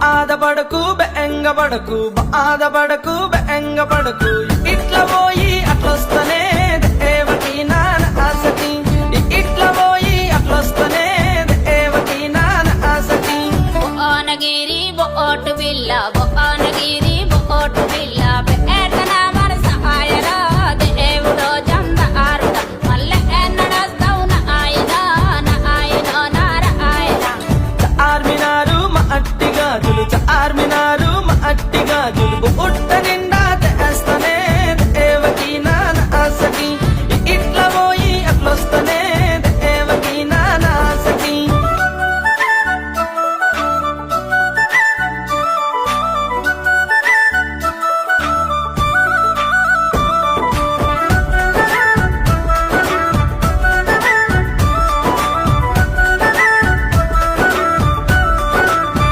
బాధపడకు బెంగపడకు బాధపడకు బెంగపడకు. ఇట్లా పోయి అట్లొస్తనే దేవకి నాన్న ఆసతి ఇట్లా పోయి అట్లొస్తనే దేవకి నాన్న ఆసతి బొనగిరి బొట్టు బిల్ల బొనగిరి জুড়বো ওটা